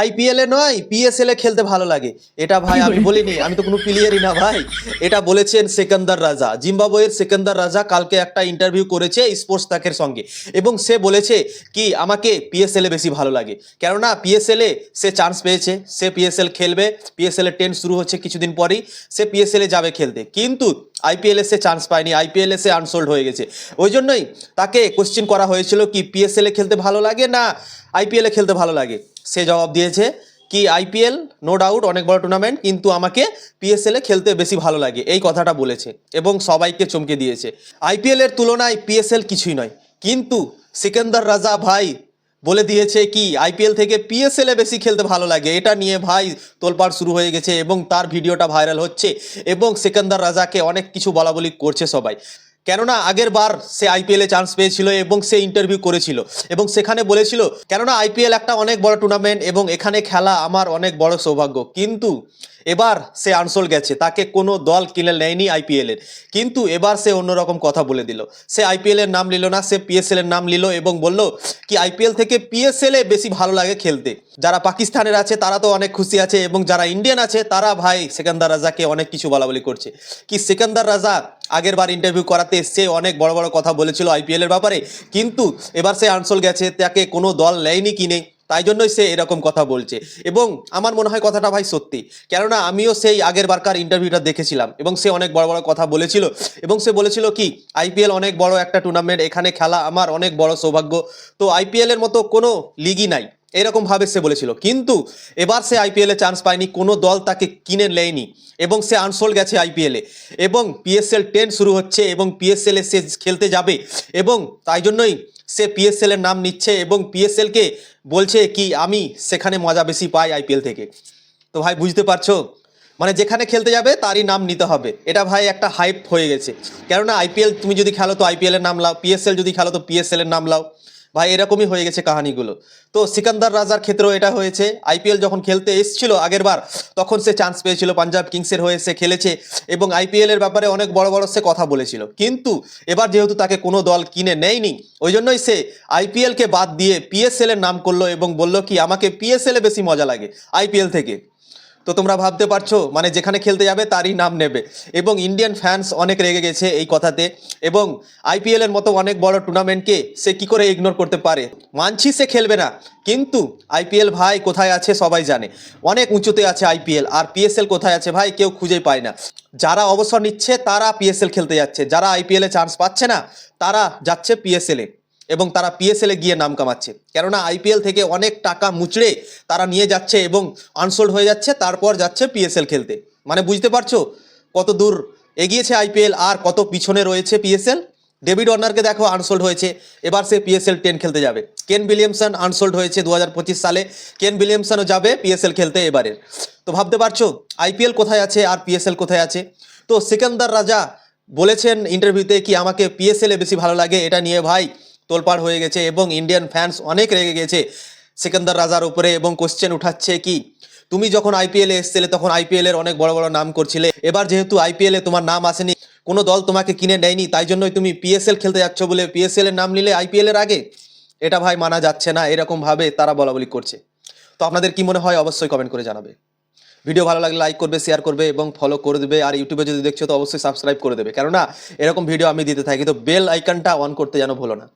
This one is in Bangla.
আইপিএল নয় পিএসএল এ খেলতে ভালো লাগে। এটা ভাই, আমি বলিনি, আমি তো কোনো প্লেয়ারই না ভাই। এটা বলেছেন সেকান্দার রাজা। জিম্বাবুয়ের সেকান্দার রাজা কালকে একটা ইন্টারভিউ করেছে স্পোর্টস তাকের সঙ্গে। এবং সে বলেছে কি, আমাকে পিএসএল এ বেশি ভালো লাগে। কেননা পিএসএল এ সে চান্স পেয়েছে, সে পিএসএল খেলবে পিএসএল এর টেন শুরু হচ্ছে কিছুদিন পরেই, সে পিএসএল এ যাবে খেলতে। কিন্তু আইপিএল এ সে চান্স পায়নি আইপিএল এ সে আনসোল্ড হয়ে গেছে। ওই জন্যই তাকে কোশ্চেন করা হয়েছিল কি পিএসএল এ খেলতে ভালো লাগে না আইপিএল এ খেলতে ভালো লাগে? সে জবাব দিয়েছে কি আইপিএল নো ডাউট অনেক বড় টুর্নামেন্ট কিন্তু আমাকে পিএসএলে খেলতে বেশি ভালো লাগে, এই কথাটা বলেছে এবং সবাইকে চমকে দিয়েছে। আইপিএল এর তুলনায় পিএসএল কিছুই নয়, কিন্তু সিকান্দার রাজা ভাই বলে দিয়েছে কি, আইপিএল থেকে পিএসএল বেশি খেলতে ভালো লাগে, এটা নিয়ে ভাই তোলপাড় শুরু হয়ে গেছে এবং তার ভিডিওটা ভাইরাল হচ্ছে এবং সিকান্দার রাজাকে অনেক কিছু বলা বলি করছে সবাই। কেননা আগের বার সে আইপিএলে চান্স পেয়েছিল এবং সে ইন্টারভিউ করেছিল এবং সেখানে বলেছিল, কেননা আইপিএল একটা অনেক বড় টুর্নামেন্ট এবং এখানে খেলা আমার অনেক বড় সৌভাগ্য। কিন্তু এবার সে আনসোল গেছে, তাকে কোনো দল কিনে নেয়নি আইপিএল এর। কিন্তু এবার সে অন্যরকম কথা বলে দিল। সে আইপিএল এর নাম নিল না, সে পিএসএল এর নাম নিল এবং বলল কি আইপিএল থেকে পিএসএল এ বেশি ভালো লাগে খেলতে। যারা পাকিস্তানের আছে, তারা তো অনেক খুশি আছে এবং যারা ইন্ডিয়ান আছে, তারা ভাই সেকান্দার রাজাকে অনেক কিছু বলা বলি করছে। কি, সেকান্দার রাজা আগের বার ইন্টারভিউ করাতে সে অনেক বড় বড় কথা বলেছিল আইপিএল এর ব্যাপারে। কিন্তু এবার সে আনসোল গেছে, তাকে কোনো দল নেয়নি কিনে। তাই জন্যই সে এরকম কথা বলছে। এবং আমার মনে হয় কথাটা ভাই সত্যি। কেননা আমিও সেই আগের বারকার ইন্টারভিউটা দেখেছিলাম এবং সে অনেক বড় বড় কথা বলেছিল। এবং সে বলেছিল কি আইপিএল অনেক বড় একটা টুর্নামেন্ট এখানে খেলা আমার অনেক বড় সৌভাগ্য। তো আইপিএল এর মতো কোনো লিগই নাই। এরকম ভাবে সে বলেছিল। কিন্তু এবার সে আইপিএল চান্স পায়নি, কোনো দল তাকে কিনে নেয়নি। এবং সে আনসোল গেছে আইপিএলে এবং পিএসএল টেন শুরু হচ্ছে এবং পিএসএল সে খেলতে যাবে। এবং তাই জন্যই সে পিএসএল এর নাম নিচ্ছে এবং পিএসএল কে বলছে কি, আমি সেখানে মজা বেশি পাই আইপিএল থেকে। তো ভাই, বুঝতে পারছ? মানে যেখানে খেলতে যাবে তারই নাম নিতে হবে। এটা ভাই একটা হাইপ হয়ে গেছে। কেননা আইপিএল তুমি যদি খেলো তো আইপিএল এর নাম লাও পিএসএল যদি খেলো তো পিএসএল এর নাম লাও। ভাই, এরকমই হয়ে গেছে কাহানিগুলো। তো সিকান্দার রাজার ক্ষেত্রেও এটা হয়েছে। আইপিএল যখন খেলতে এসেছিল আগের বার, তখন সে চান্স পেয়েছিল। পাঞ্জাব কিংসের হয়ে সে খেলেছে এবং আইপিএলের ব্যাপারে অনেক বড় বড় সে কথা বলেছিল। কিন্তু এবার যেহেতু তাকে কোনো দল কিনে নেয়নি, ওই জন্যই সে আইপিএলকে বাদ দিয়ে পিএসএল এর নাম করল এবং বলল কি, আমাকে পিএসএল এ বেশি মজা লাগে আইপিএল থেকে। তো তোমরা ভাবতে পারছ মানে যেখানে খেলতে যাবে তারই নাম নেবে। এবং ইন্ডিয়ান ফ্যান্স অনেক রেগে গেছে এই কথাতে। এবং আইপিএল এর মতো অনেক বড় টুর্নামেন্টকে সে কি করে ইগনোর করতে পারে? মানছি সে খেলবে না, কিন্তু আইপিএল ভাই কোথায় আছে সবাই জানে। অনেক উঁচুতে আছে আইপিএল আর পিএসএল কোথায় আছে ভাই কেউ খুঁজেই পায় না। যারা অবসর নিচ্ছে তারা পিএসএল খেলতে যাচ্ছে, যারা আইপিএল চান্স পাচ্ছে না, তারা যাচ্ছে পিএসএল এবং তারা পিএসএল গিয়ে নাম কামাচ্ছে। কেননা আইপিএল থেকে অনেক টাকা মুচড়ে তারা নিয়ে যাচ্ছে এবং আনসোল্ড হয়ে যাচ্ছে, তারপর যাচ্ছে পিএসএল খেলতে। মানে বুঝতে পারছ কত দূর এগিয়েছে আইপিএল আর কত পিছনে রয়েছে পিএসএল ডেভিড ওয়ার্নারকে দেখো আনসোল্ড হয়েছে, এবার সে পিএসএল টেন খেলতে যাবে। কেন উইলিয়ামসন আনসোল্ড হয়েছে দু হাজার পঁচিশ সালে। কেন উইলিয়ামসনও যাবে পিএসএল খেলতে এবারের তো ভাবতে পারছ আইপিএল কোথায় আছে আর পিএসএল কোথায় আছে? তো সিকান্দার রাজা বলেছেন ইন্টারভিউতে কি আমাকে পিএসএল বেশি ভালো লাগে এটা নিয়ে ভাই। তোলপাড় হয়ে গেছে এবং ইন্ডিয়ান ফ্যান্স অনেক রেগে গেছে। সিকান্দার রাজার উপরে এবং কোশ্চেন উঠাচ্ছে কি? তুমি যখন আইপিএল এসছিলে তখন আইপিএল এর অনেক বড় বড় নাম করছিলে। এবার যেহেতু আইপিএল তোমার নাম আসেনি, কোনো দল তোমাকে কিনে নেয়নি, তাই জন্যই তুমি পিএসএল খেলতে যাচ্ছ বলে পিএসএল এর নাম নিলে আইপিএল এর আগে? এটা ভাই মানা যাচ্ছে না, এরকম ভাবে তারা বলা বলি করছে। তো আপনাদের কি মনে হয় অবশ্যই কমেন্ট করে জানাবে। ভিডিও ভালো লাগলে লাইক করবে শেয়ার করবে এবং ফলো করে দেবে। আর ইউটিউবে যদি দেখছ তো অবশ্যই সাবস্ক্রাইব করে দেবে। কেননা এরকম ভিডিও আমি দিতে থাকি, তো বেল আইকনটা অন করতে যেন ভুলো না।